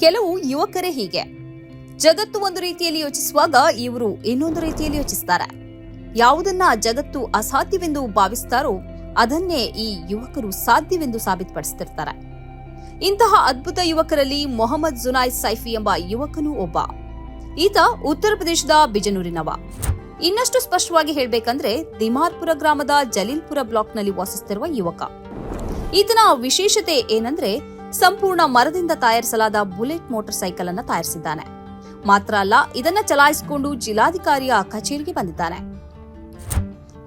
ಕೆಲವು ಯುವಕರೇ ಹೀಗೆ. ಜಗತ್ತು ಒಂದು ರೀತಿಯಲ್ಲಿ ಯೋಚಿಸುವಾಗ ಇವರು ಇನ್ನೊಂದು ರೀತಿಯಲ್ಲಿ ಯೋಚಿಸ್ತಾರೆ. ಯಾವುದನ್ನ ಜಗತ್ತು ಅಸಾಧ್ಯವೆಂದು ಭಾವಿಸ್ತಾರೋ ಅದನ್ನೇ ಈ ಯುವಕರು ಸಾಧ್ಯವೆಂದು ಸಾಬೀತುಪಡಿಸುತ್ತಿರ್ತಾರೆ ಇಂತಹ ಅದ್ಭುತ ಯುವಕರಲ್ಲಿ ಮೊಹಮ್ಮದ್ ಜುನಾಯ್ ಸೈಫಿ ಎಂಬ ಯುವಕನೂ ಒಬ್ಬ. ಈತ ಉತ್ತರ ಪ್ರದೇಶದ ಬಿಜನೂರಿನವ. ಇನ್ನಷ್ಟು ಸ್ಪಷ್ಟವಾಗಿ ಹೇಳಬೇಕಂದ್ರೆ ದಿಮಾರ್ಪುರ ಗ್ರಾಮದ ಜಲೀಲ್ಪುರ ಬ್ಲಾಕ್ನಲ್ಲಿ ವಾಸಿಸುತ್ತಿರುವ ಯುವಕ. ಈತನ ವಿಶೇಷತೆ ಏನಂದ್ರೆ ಸಂಪೂರ್ಣ ಮರದಿಂದ ತಯಾರಿಸಲಾದ ಬುಲೆಟ್ ಮೋಟಾರ್ ಸೈಕಲ್ ಅನ್ನು ತಯಾರಿಸಿದ್ದಾನೆ. ಮಾತ್ರ ಅಲ್ಲ, ಇದನ್ನ ಚಲಾಯಿಸಿಕೊಂಡು ಜಿಲ್ಲಾಧಿಕಾರಿಯ ಕಚೇರಿಗೆ ಬಂದಿದ್ದಾನೆ.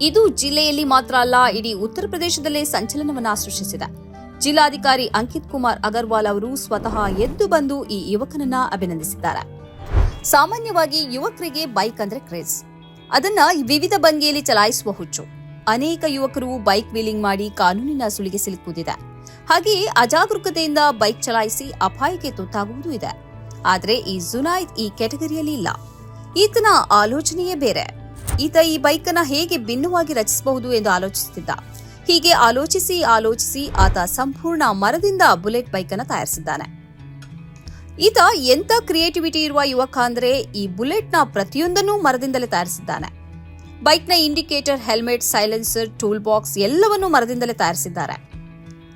ಇದು ಜಿಲ್ಲೆಯಲ್ಲಿ ಮಾತ್ರ ಅಲ್ಲ, ಇಡೀ ಉತ್ತರ ಪ್ರದೇಶದಲ್ಲೇ ಸಂಚಲನವನ್ನ ಸೃಷ್ಟಿಸಿದೆ. ಜಿಲ್ಲಾಧಿಕಾರಿ ಅಂಕಿತ್ ಕುಮಾರ್ ಅಗರ್ವಾಲ್ ಅವರು ಸ್ವತಃ ಎದ್ದು ಬಂದು ಈ ಯುವಕನನ್ನ ಅಭಿನಂದಿಸಿದ್ದಾರೆ. ಸಾಮಾನ್ಯವಾಗಿ ಯುವಕರಿಗೆ ಬೈಕ್ ಅಂದ್ರೆ ಕ್ರೇಜ್. ಅದನ್ನ ವಿವಿಧ ಭಂಗಿಯಲ್ಲಿ ಚಲಾಯಿಸುವ ಹುಚ್ಚು. ಅನೇಕ ಯುವಕರು ಬೈಕ್ ವೀಲಿಂಗ್ ಮಾಡಿ ಕಾನೂನಿನ ಸುಳಿಗೆ ಸಿಲುಕುವುದಿದೆ ಹಾಗೆಯೇ ಅಜಾಗರೂಕತೆಯಿಂದ ಬೈಕ್ ಚಲಾಯಿಸಿ ಅಪಾಯಕ್ಕೆ ತುತ್ತಾಗುವುದೂ ಇದೆ. ಆದರೆ ಈ ಜುನಾಯ್ದ್ ಈ ಕ್ಯಾಟಗರಿಯಲ್ಲಿ ಇಲ್ಲ. ಈತನ ಆಲೋಚನೆಯೇ ಬೇರೆ. ಈತ ಈ ಬೈಕ್ ಅನ್ನ ಹೇಗೆ ಭಿನ್ನವಾಗಿ ರಚಿಸಬಹುದು ಎಂದು ಆಲೋಚಿಸುತ್ತಿದ್ದ. ಹೀಗೆ ಆಲೋಚಿಸಿ ಆಲೋಚಿಸಿ ಆತ ಸಂಪೂರ್ಣ ಮರದಿಂದ ಬುಲೆಟ್ ಬೈಕ್ ಅನ್ನ ತಯಾರಿಸಿದ್ದಾನೆ. ಈತ ಎಂತ ಕ್ರಿಯೇಟಿವಿಟಿ ಇರುವ ಯುವಕ ಅಂದ್ರೆ ಈ ಬುಲೆಟ್ನ ಪ್ರತಿಯೊಂದನ್ನೂ ಮರದಿಂದಲೇ ತಯಾರಿಸಿದ್ದಾನೆ. ಬೈಕ್ನ indicator, helmet, silencer, tool box ಎಲ್ಲವನ್ನೂ ಮರದಿಂದಲೇ ತಯಾರಿಸಿದ್ದಾರೆ.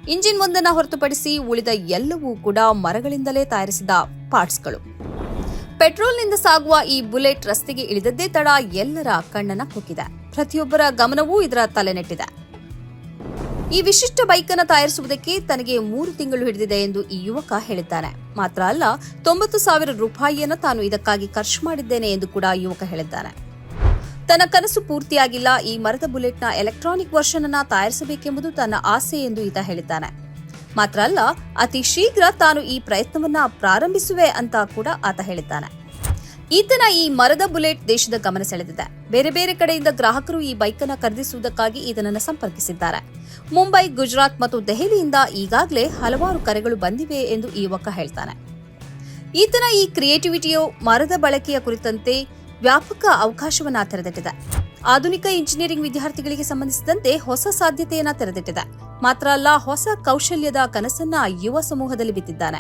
ಇಂಜಿನ್ ಒಂದನ್ನ ಹೊರತುಪಡಿಸಿ ಉಳಿದ ಎಲ್ಲವೂ ಕೂಡ ಮರಗಳಿಂದಲೇ ತಯಾರಿಸಿದ ಪಾರ್ಟ್ಸ್ಗಳು. ಪೆಟ್ರೋಲ್ನಿಂದ ಸಾಗುವ ಈ ಬುಲೆಟ್ ರಸ್ತೆಗೆ ಇಳಿದದ್ದೇ ತಡ ಎಲ್ಲರ ಕಣ್ಣನ ಕುಕ್ಕಿದೆ. ಪ್ರತಿಯೊಬ್ಬರ ಗಮನವೂ ಇದರ ತಲೆನೆಟ್ಟಿದೆ. ಈ ವಿಶಿಷ್ಟ ಬೈಕ್ ಅನ್ನು ತಯಾರಿಸುವುದಕ್ಕೆ ತನಗೆ ಮೂರು ತಿಂಗಳು ಹಿಡಿದಿದೆ ಎಂದು ಈ ಯುವಕ ಹೇಳಿದ್ದಾನೆ. ಮಾತ್ರ ಅಲ್ಲ, ತೊಂಬತ್ತು ಸಾವಿರ ರೂಪಾಯಿಯನ್ನು ತಾನು ಇದಕ್ಕಾಗಿ ಖರ್ಚು ಮಾಡಿದ್ದೇನೆ ಎಂದು ಕೂಡ ಯುವಕ ಹೇಳಿದ್ದಾನೆ. ತನ್ನ ಕನಸು ಪೂರ್ತಿಯಾಗಿಲ್ಲ, ಈ ಮರದ ಬುಲೆಟ್ನ ಎಲೆಕ್ಟ್ರಾನಿಕ್ ವರ್ಷನ್ ಅನ್ನ ತಯಾರಿಸಬೇಕೆಂಬುದು ತನ್ನ ಆಸೆ ಎಂದು ಈತ ಹೇಳಿದ್ದಾನೆ. ಮಾತ್ರ ಅಲ್ಲ, ಅತಿ ಶೀಘ್ರ ತಾನು ಈ ಪ್ರಯತ್ನವನ್ನ ಪ್ರಾರಂಭಿಸುವೆ ಅಂತ ಕೂಡ ಆತ ಹೇಳಿದ್ದಾನೆ. ಈತನ ಈ ಮರದ ಬುಲೆಟ್ ದೇಶದ ಗಮನ ಸೆಳೆದಿದೆ. ಬೇರೆ ಬೇರೆ ಕಡೆಯಿಂದ ಗ್ರಾಹಕರು ಈ ಬೈಕ್ ಅನ್ನ ಖರೀದಿಸುವುದಕ್ಕಾಗಿ ಈತನನ್ನು ಸಂಪರ್ಕಿಸಿದ್ದಾರೆ. ಮುಂಬೈ, ಗುಜರಾತ್ ಮತ್ತು ದೆಹಲಿಯಿಂದ ಈಗಾಗಲೇ ಹಲವಾರು ಕರೆಗಳು ಬಂದಿವೆ ಎಂದು ಈ ಯುವಕ ಹೇಳ್ತಾನೆ. ಈತನ ಈ ಕ್ರಿಯೇಟಿವಿಟಿಯು ಮರದ ಬಳಕೆಯ ಕುರಿತಂತೆ ವ್ಯಾಪಕ ಅವಕಾಶವನ್ನ ತೆರೆದಿಟ್ಟಿದೆ. ಆಧುನಿಕ ಇಂಜಿನಿಯರಿಂಗ್ ವಿದ್ಯಾರ್ಥಿಗಳಿಗೆ ಸಂಬಂಧಿಸಿದಂತೆ ಹೊಸ ಸಾಧ್ಯತೆಯನ್ನ ತೆರೆದಿಟ್ಟಿದೆ. ಮಾತ್ರ ಅಲ್ಲ, ಹೊಸ ಕೌಶಲ್ಯದ ಕನಸನ್ನ ಯುವ ಸಮೂಹದಲ್ಲಿ ಬಿತ್ತಿದ್ದಾನೆ.